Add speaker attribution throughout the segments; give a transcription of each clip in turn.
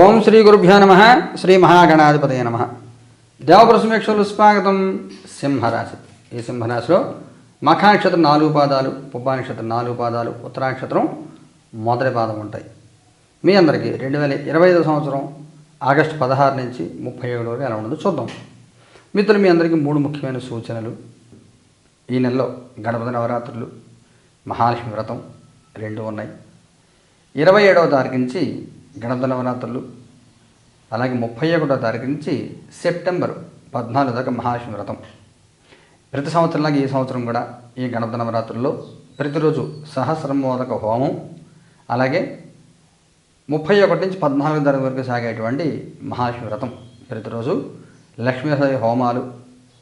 Speaker 1: ఓం శ్రీ గురుభ్యో నమ శ్రీ మహాగణాధిపతయ నమ. దేవప్రసమేక్షలు స్వాగతం సింహరాశి. ఈ సింహరాశిలో మఖానక్షత్రం నాలుగు పాదాలు పుబ్బానక్షత్రం నాలుగు పాదాలు ఉత్తరాక్షత్రం మొదటి పాదం ఉంటాయి. మీ అందరికీ రెండు వేల ఇరవై ఐదు సంవత్సరం ఆగస్టు పదహారు నుంచి ముప్పై ఏడు వరకు ఎలా ఉండదు చూద్దాం. మిత్రులు మీ అందరికీ మూడు ముఖ్యమైన సూచనలు. ఈ నెలలో గణపతి నవరాత్రులు మహాలక్ష్మి వ్రతం రెండు ఉన్నాయి. ఇరవై ఏడవ తారీఖు నుంచి గణపతి నవరాత్రులు అలాగే ముప్పై ఒకటో తారీఖు నుంచి సెప్టెంబర్ పద్నాలుగు దాకా మహాలక్ష్మి వ్రతం ప్రతి సంవత్సరంలాగా ఈ సంవత్సరం కూడా ఈ గణపతి నవరాత్రుల్లో ప్రతిరోజు సహస్రమోదక హోమం అలాగే ముప్పై ఒకటి నుంచి పద్నాలుగు తారీఖు వరకు సాగేటువంటి మహాలక్ష్మి వ్రతం ప్రతిరోజు లక్ష్మీదేవి హోమాలు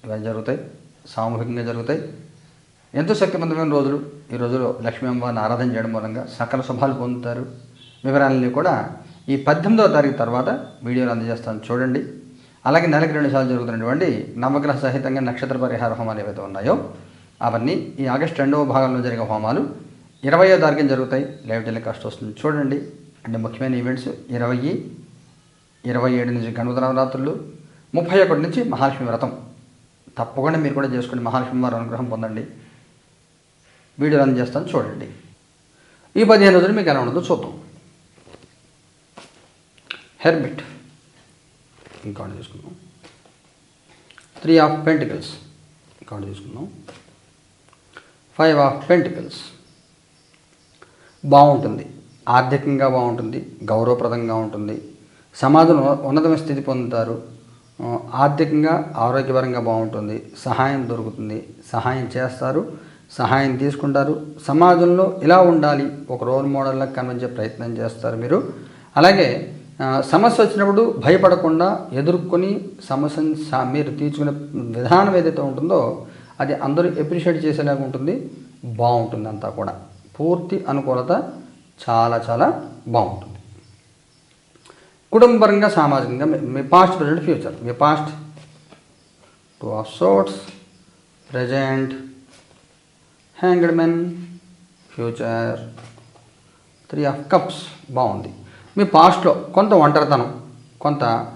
Speaker 1: ఇవన్నీ జరుగుతాయి సామూహికంగా జరుగుతాయి. ఎంతో శక్తివంతమైన రోజులు. ఈ రోజులో లక్ష్మీ అమ్మవారిని ఆరాధన చేయడం మూలంగా సకల శుభాలు పొందుతారు. వివరాలన్నీ కూడా ఈ పద్దెనిమిదవ తారీఖు తర్వాత వీడియోలు అందజేస్తాను చూడండి. అలాగే నెలకి రెండు సార్లు జరుగుతున్నటువంటి నవగ్రహ సహితంగా నక్షత్ర పరిహార హోమాలు ఏవైతే ఉన్నాయో అవన్నీ ఈ ఆగస్టు రెండవ భాగంలో జరిగే హోమాలు ఇరవయో తారీఖున జరుగుతాయి. లైవ్ టెలికాస్ట్ వస్తుంది చూడండి. అంటే ముఖ్యమైన ఈవెంట్స్ ఇరవై ఇరవై ఏడు నుంచి గణపతి నవరాత్రులు ముప్పై ఒకటి నుంచి మహాలక్ష్మి వ్రతం. తప్పకుండా మీరు కూడా చేసుకోండి మహాలక్ష్మి వారి అనుగ్రహం పొందండి. వీడియో రన్ చేస్తాను చూడండి. ఈ పదిహేను రోజులు మీకు ఎలా ఉండదో చూద్దాం. హెర్మిట్ ఇంకౌంట్ తీసుకుందాం త్రీ ఆఫ్ పెంటికల్స్. ఇంకౌంట్ తీసుకుందాం ఫైవ్ ఆఫ్ పెంటికల్స్. బాగుంటుంది. ఆర్థికంగా బాగుంటుంది. గౌరవప్రదంగా ఉంటుంది. సమాజంలో ఉన్నతమైన స్థితి పొందుతారు. ఆర్థికంగా ఆరోగ్యపరంగా బాగుంటుంది. సహాయం దొరుకుతుంది. సహాయం చేస్తారు. సహాయం తీసుకుంటారు. సమాజంలో ఇలా ఉండాలి. ఒక రోల్ మోడల్లా కనిపించే ప్రయత్నం చేస్తారు మీరు. అలాగే సమస్య వచ్చినప్పుడు భయపడకుండా ఎదుర్కొని సమస్యను సా- మీరు తీర్చుకునే విధానం ఏదైతే ఉంటుందో అది అందరూ ఎప్రిషియేట్ చేసేలాగా ఉంటుంది. బాగుంటుంది అంతా కూడా. పూర్తి అనుకూలత చాలా చాలా బాగుంటుంది. కుటుంబరంగా సామాజికంగా మీ- మీ past present future me past two of swords present hanged man future three of cups బాగుంది. మీ పాస్ట్లో కొంత ఒంటరితనం కొంత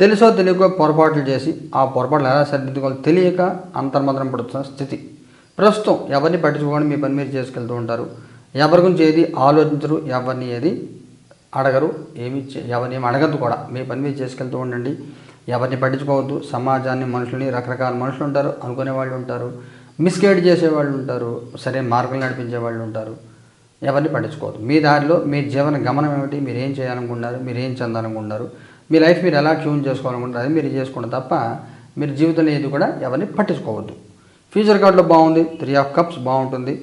Speaker 1: తెలుసో తెలియకో పొరపాట్లు చేసి ఆ పొరపాట్లు ఎలా సరిదిద్దుకోవాలో తెలియక అంతర్మంతరం పడుతున్న స్థితి. ప్రస్తుతం ఎవరిని పట్టించుకోండి మీ పని మీరు చేసుకెళ్తూ ఉంటారు. ఎవరి గురించి ఏది ఆలోచించరు ఎవరిని ఏది అడగరు ఏమి ఎవరిని ఏమి అడగద్దు కూడా. మీ పని మీరు చేసుకెళ్తూ ఉండండి. ఎవరిని పట్టించుకోవద్దు. సమాజాన్ని మనుషుల్ని రకరకాల మనుషులు ఉంటారు అనుకునే వాళ్ళు ఉంటారు. మిస్గైడ్ చేసేవాళ్ళు ఉంటారు. సరైన మార్గం నడిపించే వాళ్ళు ఉంటారు. ఎవరిని పట్టించుకోవద్దు. మీ దారిలో మీ జీవన గమనం ఏమిటి? మీరు ఏం చేయాలనుకుంటున్నారు? మీరు ఏం చెందాలనుకుంటున్నారు? మీ లైఫ్ మీరు ఎలా ట్యూన్ చేసుకోవాలనుకుంటారు అది మీరు చేసుకోండి తప్ప మీరు జీవితంలో ఏది కూడా ఎవరిని పట్టించుకోవద్దు. ఫ్యూచర్ కార్డులో బాగుంది. త్రీ ఆఫ్ కప్స్ బాగుంటుంది.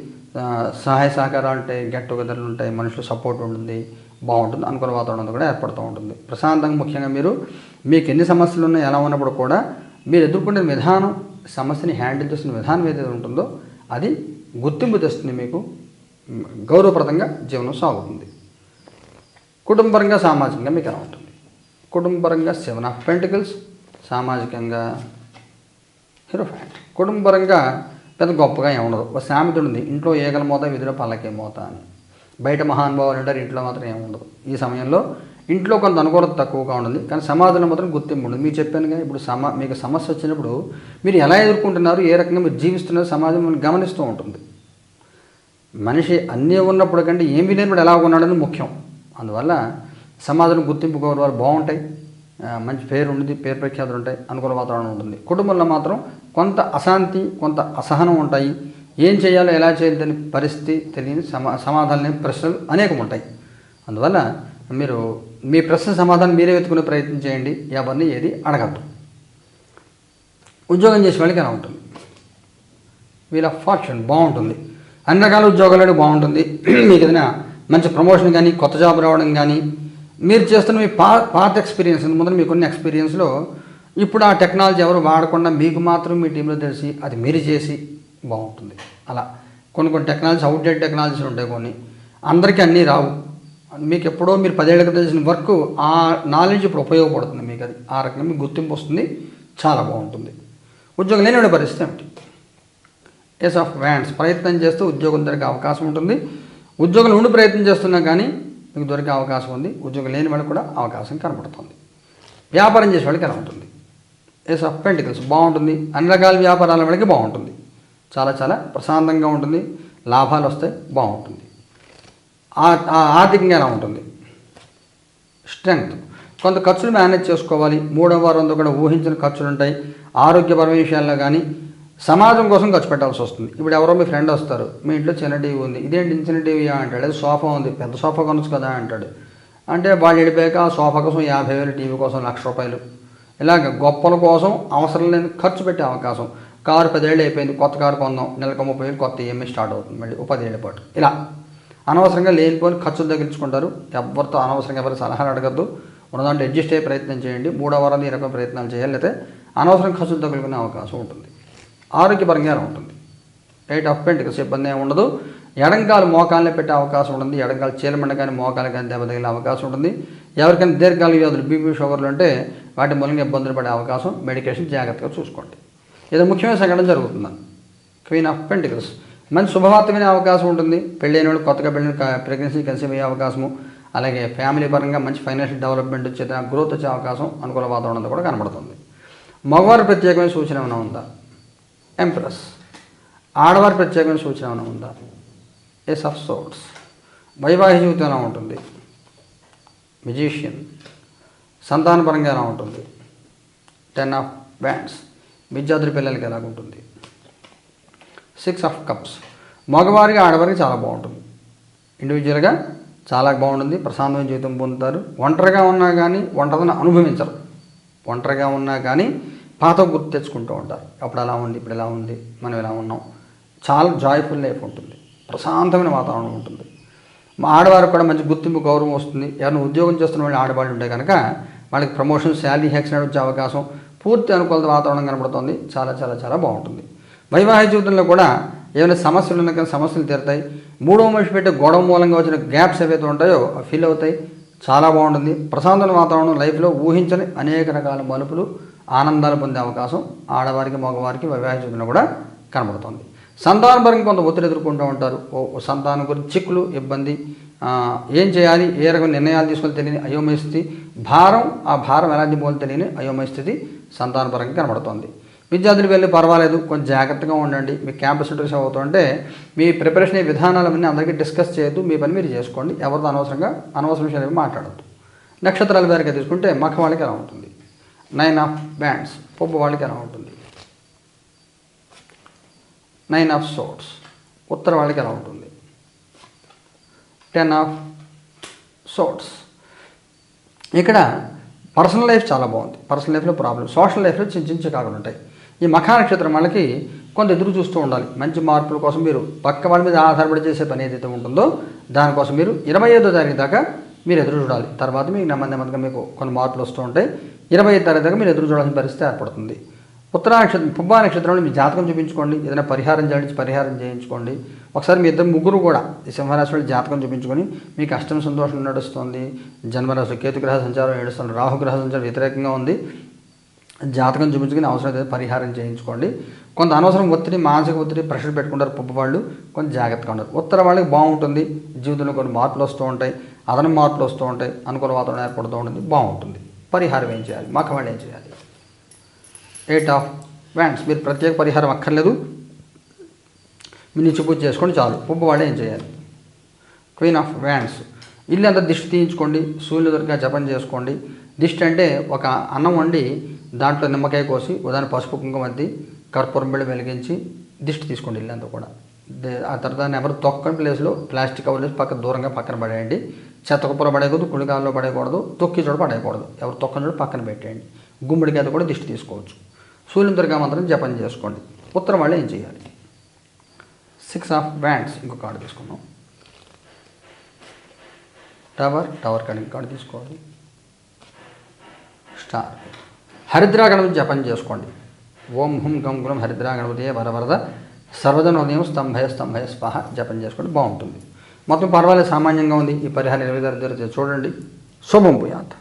Speaker 1: సహాయ సహకారాలు ఉంటాయి. గెట్ టుగెదర్లు ఉంటాయి. మనుషులు సపోర్ట్ ఉంటుంది. బాగుంటుంది. అనుకూల వాతావరణం కూడా ఏర్పడుతూ ఉంటుంది. ప్రశాంతంగా ముఖ్యంగా మీరు మీకు ఎన్ని సమస్యలు ఉన్నాయి ఎలా ఉన్నప్పుడు కూడా మీరు ఎదుర్కొనే విధానం సమస్యని హ్యాండిల్ చేస్తున్న విధానం ఏదైతే ఉంటుందో అది గుర్తింపు తెస్తుంది మీకు. గౌరవప్రదంగా జీవనం సాగుతుంది. కుటుంబపరంగా సామాజికంగా మీకు ఎలా ఉంటుంది? కుటుంబపరంగా సెవెన్ ఆఫ్ పెంటికల్స్ సామాజికంగా హీరో కుటుంబరంగా కుటుంబపరంగా పెద్ద గొప్పగా ఏముండదు. ఉండదు ఒక సామెత ఉంది ఇంట్లో ఏగల మోత విధిలో పల్లకే మోత అని. బయట మహానుభావులు అంటారు ఇంట్లో మాత్రం ఏమి ఉండదు. ఈ సమయంలో ఇంట్లో కొంత అనుకూలత తక్కువగా ఉంటుంది కానీ సమాజంలో మాత్రం గుర్తింపు ఉండదు. మీరు కానీ ఇప్పుడు సమా మీకు సమస్య వచ్చినప్పుడు మీరు ఎలా ఎదుర్కొంటున్నారు ఏ రకంగా మీరు జీవిస్తున్నారు సమాజం గమనిస్తూ ఉంటుంది. మనిషి అన్నీ ఉన్నప్పుడు కంటే ఏమీ లేనప్పుడు ఎలా ఉన్నాడని ముఖ్యం. అందువల్ల సమాజంలో గుర్తింపు గౌరవాలు బాగుంటాయి. మంచి పేరు ఉంటుంది పేరు ప్రఖ్యాతులు ఉంటాయి అనుకూల వాతావరణం ఉంటుంది. కుటుంబంలో మాత్రం కొంత అశాంతి కొంత అసహనం ఉంటాయి. ఏం చేయాలో ఎలా చేయాలని పరిస్థితి తెలియని సమా సమాధానం లేని ప్రశ్నలు అనేకం ఉంటాయి. అందువల్ల మీరు మీ ప్రశ్న సమాధానం మీరే వెతుకునే ప్రయత్నం చేయండి. ఎవరిని ఏది అడగద్దు. ఉద్యోగం చేసే వాళ్ళకి ఎలా ఉంటుంది? వీళ్ళ ఫార్చ్యూన్ బాగుంటుంది. అన్ని రకాల ఉద్యోగాలు బాగుంటుంది. మీకు ఏదైనా మంచి ప్రమోషన్ కానీ కొత్త జాబ్ రావడం కానీ మీరు చేస్తున్న మీ పా పాత ఎక్స్పీరియన్స్ ముందు మీకున్న ఎక్స్పీరియన్స్లో ఇప్పుడు ఆ టెక్నాలజీ ఎవరు వాడకుండా మీకు మాత్రం మీ టీంలో తెలిసి అది మీరు చేసి బాగుంటుంది. అలా కొన్ని కొన్ని టెక్నాలజీ అవుట్డేట్ టెక్నాలజీస్ ఉంటాయి కొన్ని. అందరికీ అన్నీ రావు. మీకు ఎప్పుడో మీరు పదేళ్ళకి క్రితం చేసిన వర్క్ ఆ నాలెడ్జ్ ఇప్పుడు ఉపయోగపడుతుంది మీకు అది. ఆ రకంగా మీకు గుర్తింపు వస్తుంది. చాలా బాగుంటుంది. ఉద్యోగం లేని పరిస్థితి ఏమిటి? ఎస్ ఆఫ్ వ్యాండ్స్ ప్రయత్నం చేస్తూ ఉద్యోగం దొరికే అవకాశం ఉంటుంది. ఉద్యోగులు ఉండి ప్రయత్నం చేస్తున్నా కానీ మీకు దొరికే అవకాశం ఉంది. ఉద్యోగం లేని వాళ్ళకి కూడా అవకాశం కనబడుతుంది. వ్యాపారం చేసే వాళ్ళకి ఎలా ఉంటుంది? ఏస్ ఆఫ్ పెంటికల్స్ బాగుంటుంది. అన్ని రకాల వ్యాపారాల వాళ్ళకి బాగుంటుంది. చాలా చాలా ప్రశాంతంగా ఉంటుంది. లాభాలు వస్తాయి బాగుంటుంది. ఆ- ఆర్థికంగా ఎలా ఉంటుంది? స్ట్రెంగ్త్ కొంత ఖర్చులు మేనేజ్ చేసుకోవాలి. మూడవ వారంతో కూడా ఊహించిన ఖర్చులు ఉంటాయి. ఆరోగ్యపరమైన విషయాల్లో కానీ సమాజం కోసం ఖర్చు పెట్టాల్సి వస్తుంది. ఇప్పుడు ఎవరో మీ ఫ్రెండ్ వస్తారు. మీ ఇంట్లో చిన్న టీవీ ఉంది. ఇదేంటి చిన్న టీవీ అంటాడు. అది సోఫా ఉంది. పెద్ద సోఫా కొనొచ్చు కదా అంటాడు. అంటే వాళ్ళు వెళ్ళిపోయాక ఆ సోఫా కోసం యాభై వేలు టీవీ కోసం లక్ష రూపాయలు. ఇలాగ గొప్పల కోసం అవసరం లేని ఖర్చు పెట్టే అవకాశం. కారు పదేళ్ళు అయిపోయింది. కొత్త కారు కొందాం. నెలకు ముప్పై వేలు కొత్త ఈఎంఐ స్టార్ట్ అవుతుంది. మళ్ళీ ఓ పదేళ్ళ పాటు. ఇలా. అనవసరంగా లేనిపోని ఖర్చులు తగ్గించుకుంటారు. ఎవరితో అనవసరంగా ఎవరి సలహాలు అడగద్దు. ఉన్నదాంట్లో అడ్జస్ట్ అయ్యే ప్రయత్నం చేయండి. మూడో వారాలు ఈ రకం ప్రయత్నాలు చేయాలి. లేకపోతే అనవసరం ఖర్చులు తగులుకునే అవకాశం ఉంటుంది. ఆరోగ్యపరంగా ఉంటుంది. ఎయిట్ ఆఫ్ పెంటికల్స్ ఇబ్బంది ఏమి ఉండదు. ఎడంకాలు మోకాలనే పెట్టే అవకాశం ఉంటుంది. ఎడంకాలు చీలమండ కానీ మోకాలు కానీ దెబ్బ తగిలే అవకాశం ఉంటుంది. ఎవరికైనా దీర్ఘకాలిక వ్యాధులు బీపీ షుగర్లు ఉంటే వాటి మూలంగా ఇబ్బందులు పడే అవకాశం మెడికేషన్ జాగ్రత్తగా చూసుకోండి. ఇది ముఖ్యమైన సంఘటన జరుగుతుందని క్వీన్ ఆఫ్ పెంటికల్స్. మంచి శుభవార్త వినే అవకాశం ఉంటుంది. పెళ్ళైన వాళ్ళు కొత్తగా పెళ్ళిన ప్రెగ్నెన్సీ కన్సీవ్ అయ్యే అవకాశము. అలాగే ఫ్యామిలీ పరంగా మంచి ఫైనాన్షియల్ డెవలప్మెంట్ వచ్చే గ్రోత్ వచ్చే అవకాశం అనుకూల వాతావరణం కూడా కనబడుతుంది. మగవారు ప్రత్యేకమైన సూచన ఏమైనా ఉందా? ఎంప్రెస్ ఆడవారి ప్రత్యేకమైన సూచన ఏమైనా ఉందా? ఎస్ ఆఫ్ సోట్స్ వైవాహిక జీవితం ఎలా ఉంటుంది? మెజీషియన్ సంతానపరంగా ఎలా ఉంటుంది? టెన్ ఆఫ్ బ్యాండ్స్ విద్యార్థుల పిల్లలకి ఎలా ఉంటుంది? సిక్స్ ఆఫ్ కప్స్ మగవారికి ఆడవారికి చాలా బాగుంటుంది. ఇండివిజువల్గా చాలా బాగుంటుంది. ప్రశాంతమైన జీవితం పొందుతారు. ఒంటరిగా ఉన్నా కానీ ఒంటరిని అనుభవించరు. ఒంటరిగా ఉన్నా కానీ పాత గుర్తు తెచ్చుకుంటూ ఉంటారు. అప్పుడు అలా ఉంది ఇప్పుడు ఎలా ఉంది మనం ఎలా ఉన్నాం. చాలా జాయ్ఫుల్ లైఫ్ ఉంటుంది. ప్రశాంతమైన వాతావరణం ఉంటుంది. మా ఆడవారికి కూడా మంచి గుర్తింపు గౌరవం వస్తుంది. ఎవరైనా ఉద్యోగం చేస్తున్న వాళ్ళు ఆడవాళ్ళు ఉంటే కనుక వాళ్ళకి ప్రమోషన్ శాలరీ హెక్స్ వచ్చే అవకాశం పూర్తి అనుకూలత వాతావరణం కనబడుతుంది. చాలా చాలా చాలా బాగుంటుంది. వైవాహిక జీవితంలో కూడా ఏమైనా సమస్యలు ఉన్నా కానీ సమస్యలు తీరుతాయి. మూడో మనిషి పెట్టే గొడవ మూలంగా వచ్చిన గ్యాప్స్ ఏవైతే ఉంటాయో ఫీల్ అవుతాయి. చాలా బాగుంటుంది. ప్రశాంతమైన వాతావరణం లైఫ్లో ఊహించని అనేక రకాల మలుపులు ఆనందాలు పొందే అవకాశం ఆడవారికి మగవారికి వైవాహిక జీవితంలో కూడా కనబడుతుంది. సంతానపరంగా కొంత ఒత్తిడి ఎదుర్కొంటూ ఉంటారు. ఓ సంతానం గురించి చిక్కులు ఇబ్బంది ఏం చేయాలి ఏ రకం నిర్ణయాలు తీసుకొని తెలియని అయోమయ స్థితి భారం ఆ భారం ఎలా దింపుకొని తెలియని అయోమయ స్థితి సంతానపరంగా కనబడుతోంది. విద్యార్థులు వెళ్ళి పర్వాలేదు కొంచెం జాగ్రత్తగా ఉండండి మీ క్యాంపస్ ఇంటర్వ్యూస్ అవుతుంటే మీ ప్రిపరేషన్ విధానాలన్నీ అందరికీ డిస్కస్ చేయొద్దు మీ పని మీరు చేసుకోండి ఎవరితో అనవసరంగా అనవసరం విషయాలు మాట్లాడద్దు. నక్షత్రాల వారికి తీసుకుంటే మఖ వాళ్ళకి ఎలా ఉంటుంది? నైన్ ఆఫ్ బ్యాండ్స్ పొబ్బు వాళ్ళకి ఎలా ఉంటుంది? నైన్ ఆఫ్ సోట్స్ ఉత్తర వాళ్ళకి ఎలా ఉంటుంది? టెన్ ఆఫ్ సోట్స్ ఇక్కడ పర్సనల్ లైఫ్ చాలా బాగుంది. పర్సనల్ లైఫ్లో ప్రాబ్లం సోషల్ లైఫ్లో చిన్న చిన్న చికాకులు ఉంటాయి. ఈ మఖా నక్షత్రం వాళ్ళకి కొంత ఎదురు చూస్తూ ఉండాలి. మంచి మార్పుల కోసం మీరు పక్క వాళ్ళ మీద ఆధారపడి చేసే పని ఏదైతే ఉంటుందో దానికోసం మీరు ఇరవై ఐదో తారీఖు దాకా మీరు ఎదురు చూడాలి. తర్వాత మీకు నెమ్మది నెమ్మదిగా మీకు కొన్ని మార్పులు వస్తూ ఉంటాయి. ఇరవై ఐదు తారీఖు దాకా మీరు ఎదురు చూడాల్సిన పరిస్థితి ఏర్పడుతుంది. ఉత్తరా నక్షత్రం పుబ్బా నక్షత్రంలో మీ జాతకం చూపించుకోండి. ఏదైనా పరిహారం చేయించి పరిహారం చేయించుకోండి. ఒకసారి మీ ఇద్దరు ముగ్గురు కూడా ఈ సింహరాశిలో జాతకం చూపించుకొని మీకు అష్టం సంతోషం నడుస్తుంది. జన్మరాశి కేతుగ్రహ సంచారం ఏడుస్తుంది. రాహుగ్రహ సంచారం వ్యతిరేకంగా ఉంది. జాతకం చూపించుకుని అవసరమైతే పరిహారం చేయించుకోండి. కొంత అనవసరం ఒత్తిడి మానసిక ఒత్తిడి ప్రెషర్ పెట్టుకుంటారు పుప్ప వాళ్ళు కొంచెం జాగ్రత్తగా ఉంటారు ఉత్తర వాళ్ళకి బాగుంటుంది. జీవితంలో కొన్ని మార్పులు వస్తూ ఉంటాయి. అదన మార్పులు వస్తూ ఉంటాయి అనుకూల వాతావరణం ఏర్పడుతూ ఉంటుంది బాగుంటుంది. పరిహారం ఏం చేయాలి? మాకు ఏం చేయాలి? ఎయిట్ ఆఫ్ వ్యాండ్స్ మీరు ప్రత్యేక పరిహారం అక్కర్లేదు. మీరు నిత్య పూజ చేసుకోండి చాలు. పుబ్బ వాళ్ళు ఏం చేయాలి? క్వీన్ ఆఫ్ వ్యాండ్స్ ఇల్లు అంతా దిష్టి తీయించుకోండి సూర్యుడు దొరికిన జపం చేసుకోండి. దిష్టి అంటే ఒక అన్నం వండి దాంట్లో నిమ్మకాయ కోసి ఉదాహరణ పసుపు కుంకుమ అద్ది కర్పూరం బిళ్ళ వెలిగించి దిష్టి తీసుకోండి ఇల్లంతా కూడా. ఆ తర్వాత ఎవరు తొక్కని ప్లేస్లో ప్లాస్టిక్ కవర్ వేసి పక్కన దూరంగా పక్కన పడేయండి. చెత్త కుప్పలో పడేయకూడదు కుడికాల్లో పడేయకూడదు తొక్కి చోట పడేయకూడదు. ఎవరు తొక్కని చోట పక్కన పెట్టేయండి. గుమ్మడి అది కూడా దిష్టి తీసుకోవచ్చు. సూర్యుని దుర్గా మంత్రం జపం చేసుకోండి. ఉత్తరం వాళ్ళు ఏం చేయాలి? సిక్స్ ఆఫ్ బ్యాండ్స్ ఇంకో కార్డు తీసుకున్నాం టవర్ టవర్ కార్డు ఇంకో కార్డు తీసుకోవాలి. స్టార్ హరిద్రా గణపతి జపం చేసుకోండి. ఓం హుం గం గుణం హరిద్రా గణపతి వరవరద సర్వజన ఉదయం స్తంభయ స్తంభయ స్వాహ జపం చేసుకోండి. బాగుంటుంది. మొత్తం పర్వాలేదు సామాన్యంగా ఉంది. ఈ పరిహారం ఇరవై దగ్గర చూడండి. శుభం పోయాత్